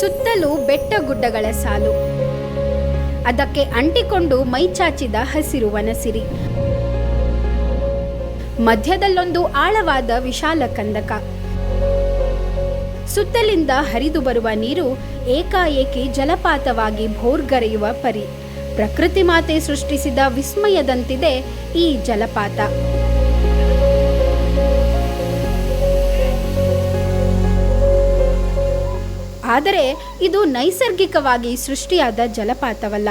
ಸುತ್ತಲೂ ಬೆಟ್ಟ ಗುಡ್ಡಗಳ ಸಾಲು. ಅದಕ್ಕೆ ಅಂಟಿಕೊಂಡು ಮೈಚಾಚಿದ ಹಸಿರು ವನಸಿರಿ. ಮಧ್ಯದಲ್ಲೊಂದು ಆಳವಾದ ವಿಶಾಲ ಕಂದಕ. ಸುತ್ತಲಿಂದ ಹರಿದು ಬರುವ ನೀರು ಏಕಾಏಕಿ ಜಲಪಾತವಾಗಿ ಭೋರ್ಗರೆಯುವ ಪರಿ. ಪ್ರಕೃತಿ ಮಾತೆ ಸೃಷ್ಟಿಸಿದ ವಿಸ್ಮಯದಂತಿದೆ ಈ ಜಲಪಾತ. ಆದರೆ ಇದು ನೈಸರ್ಗಿಕವಾಗಿ ಸೃಷ್ಟಿಯಾದ ಜಲಪಾತವಲ್ಲ.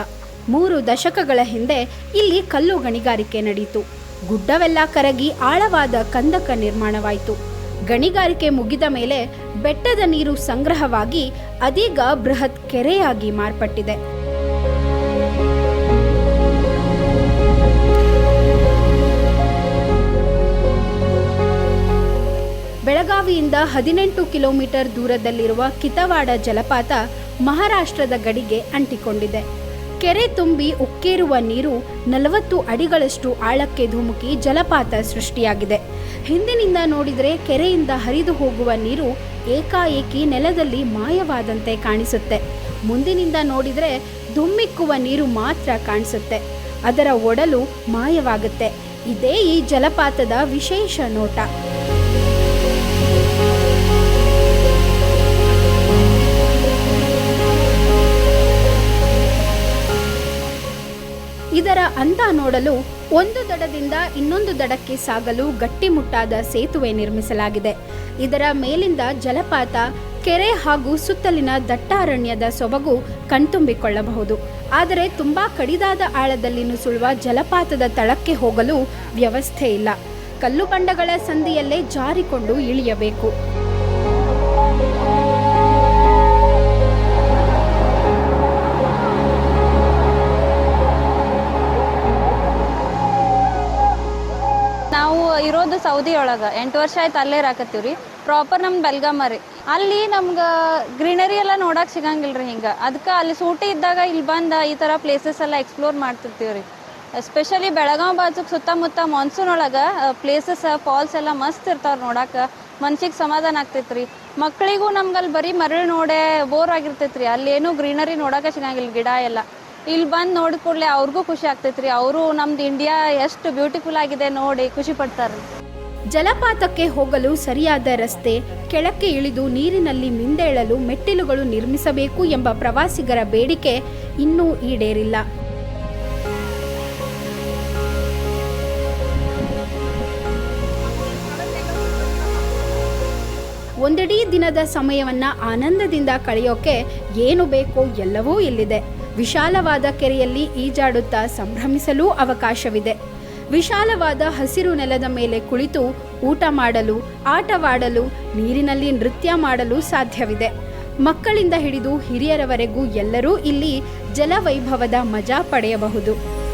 ಮೂರು ದಶಕಗಳ ಹಿಂದೆ ಇಲ್ಲಿ ಕಲ್ಲು ಗಣಿಗಾರಿಕೆ ನಡೆಯಿತು ಗುಡ್ಡವೆಲ್ಲ ಕರಗಿ ಆಳವಾದ ಕಂದಕ ನಿರ್ಮಾಣವಾಯಿತು. ಗಣಿಗಾರಿಕೆ ಮುಗಿದ ಮೇಲೆ ಬೆಟ್ಟದ ನೀರು ಸಂಗ್ರಹವಾಗಿ ಅದೀಗ ಬೃಹತ್ ಕೆರೆಯಾಗಿ ಮಾರ್ಪಟ್ಟಿದೆ. ಬೆಳಗಾವಿಯಿಂದ ಹದಿನೆಂಟು ಕಿಲೋಮೀಟರ್ ದೂರದಲ್ಲಿರುವ ಕಿತವಾಡ ಜಲಪಾತ ಮಹಾರಾಷ್ಟ್ರದ ಗಡಿಗೆ ಅಂಟಿಕೊಂಡಿದೆ. ಕೆರೆ ತುಂಬಿ ಉಕ್ಕೇರುವ ನೀರು ನಲವತ್ತು ಅಡಿಗಳಷ್ಟು ಆಳಕ್ಕೆ ಧುಮುಕಿ ಜಲಪಾತ ಸೃಷ್ಟಿಯಾಗಿದೆ. ಹಿಂದಿನಿಂದ ನೋಡಿದರೆ ಕೆರೆಯಿಂದ ಹರಿದು ಹೋಗುವ ನೀರು ಏಕಾಏಕಿ ನೆಲದಲ್ಲಿ ಮಾಯವಾದಂತೆ ಕಾಣಿಸುತ್ತೆ. ಮುಂದಿನಿಂದ ನೋಡಿದರೆ ಧುಮ್ಮಿಕ್ಕುವ ನೀರು ಮಾತ್ರ ಕಾಣಿಸುತ್ತೆ. ಅದರ ಒಡಲು ಮಾಯವಾಗುತ್ತೆ. ಇದೇ ಈ ಜಲಪಾತದ ವಿಶೇಷ ನೋಟ. ಅಂದ ನೋಡಲು ಒಂದು ದಡದಿಂದ ಇನ್ನೊಂದು ದಡಕ್ಕೆ ಸಾಗಲು ಗಟ್ಟಿಮುಟ್ಟಾದ ಸೇತುವೆ ನಿರ್ಮಿಸಲಾಗಿದೆ. ಇದರ ಮೇಲಿಂದ ಜಲಪಾತ, ಕೆರೆ ಹಾಗೂ ಸುತ್ತಲಿನ ದಟ್ಟಾರಣ್ಯದ ಸೊಬಗು ಕಣ್ತುಂಬಿಕೊಳ್ಳಬಹುದು. ಆದರೆ ತುಂಬಾ ಕಡಿದಾದ ಆಳದಲ್ಲಿ ನುಸುಳುವ ಜಲಪಾತದ ತಳಕ್ಕೆ ಹೋಗಲು ವ್ಯವಸ್ಥೆ ಇಲ್ಲ. ಕಲ್ಲು ಬಂಡಗಳ ಸಂದಿಯಲ್ಲೇ ಜಾರಿಕೊಂಡು ಇಳಿಯಬೇಕು. ಇರೋದು ಸೌದಿ ಒಳಗೆ ಎಂಟು ವರ್ಷ ಆಯ್ತು ಅಲ್ಲೇ ಇರಾಕತ್ತೀವಿ ರೀ ಪ್ರಾಪರ್ ನಮ್ ಬೆಲ್ಗಾಮ ರೀ. ಅಲ್ಲಿ ನಮ್ಗೆ ಗ್ರೀನರಿ ಎಲ್ಲ ನೋಡಕ್ ಸಿಗಂಗಿಲ್ಲ ರೀ ಹಿಂಗೆ. ಅದಕ್ಕೆ ಅಲ್ಲಿ ಸೂಟಿ ಇದ್ದಾಗ ಇಲ್ಲಿ ಬಂದು ಈ ಥರ ಪ್ಲೇಸಸ್ ಎಲ್ಲ ಎಕ್ಸ್ಪ್ಲೋರ್ ಮಾಡ್ತಿರ್ತೀವಿ ರೀ ಎಸ್ಪೆಷಲಿ ಬೆಳಗಾವ್ ಬಾಜುಕ್ ಸುತ್ತಮುತ್ತ ಮಾನ್ಸೂನ್ ಒಳಗೆ ಪ್ಲೇಸಸ್ ಫಾಲ್ಸ್ ಎಲ್ಲ ಮಸ್ತ್ ಇರ್ತಾವ್ರಿ ನೋಡಕ್ಕೆ ಮನ್ಸಿಗೆ ಸಮಾಧಾನ ಆಗ್ತೈತ್ರಿ. ಮಕ್ಕಳಿಗೂ ನಮ್ಗೆ ಅಲ್ಲಿ ಬರೀ ಮರಳು ನೋಡೇ ಬೋರ್ ಆಗಿರ್ತೈತ್ರಿ. ಅಲ್ಲಿ ಏನು ಗ್ರೀನರಿ ನೋಡಕ್ಕೆ ಸಿಗಂಗಿಲ್ಲ ಗಿಡ ಎಲ್ಲ. ಇಲ್ಲಿ ಬಂದು ನೋಡಿದ ಕೂಡಲೇ ಅವ್ರಿಗೂ ಖುಷಿ ಆಗ್ತೈತ್ರಿ. ಅವರು ನಮ್ದು ಇಂಡಿಯಾ ಎಷ್ಟು ಬ್ಯೂಟಿಫುಲ್ ಆಗಿದೆ ನೋಡಿ ಖುಷಿ ಪಡ್ತಾರೆ ಜಲಪಾತಕ್ಕೆ ಹೋಗಲು ಸರಿಯಾದ ರಸ್ತೆ, ಕೆಳಕ್ಕೆ ಇಳಿದು ನೀರಿನಲ್ಲಿ ಮಿಂದೇಳಲು ಮೆಟ್ಟಿಲುಗಳು ನಿರ್ಮಿಸಬೇಕು ಎಂಬ ಪ್ರವಾಸಿಗರ ಬೇಡಿಕೆ ಇನ್ನೂ ಈಡೇರಿಲ್ಲ. ಒಂದಿಡೀ ದಿನದ ಸಮಯವನ್ನ ಆನಂದದಿಂದ ಕಳೆಯೋಕೆ ಏನು ಬೇಕೋ ಎಲ್ಲವೂ ಇಲ್ಲಿದೆ. ವಿಶಾಲವಾದ ಕೆರೆಯಲ್ಲಿ ಈಜಾಡುತ್ತಾ ಸಂಭ್ರಮಿಸಲೂ ಅವಕಾಶವಿದೆ. ವಿಶಾಲವಾದ ಹಸಿರು ನೆಲದ ಮೇಲೆ ಕುಳಿತು ಊಟ ಮಾಡಲು, ಆಟವಾಡಲು, ನೀರಿನಲ್ಲಿ ನೃತ್ಯ ಮಾಡಲು ಸಾಧ್ಯವಿದೆ. ಮಕ್ಕಳಿಂದ ಹಿಡಿದು ಹಿರಿಯರವರೆಗೂ ಎಲ್ಲರೂ ಇಲ್ಲಿ ಜಲವೈಭವದ ಮಜಾ ಪಡೆಯಬಹುದು.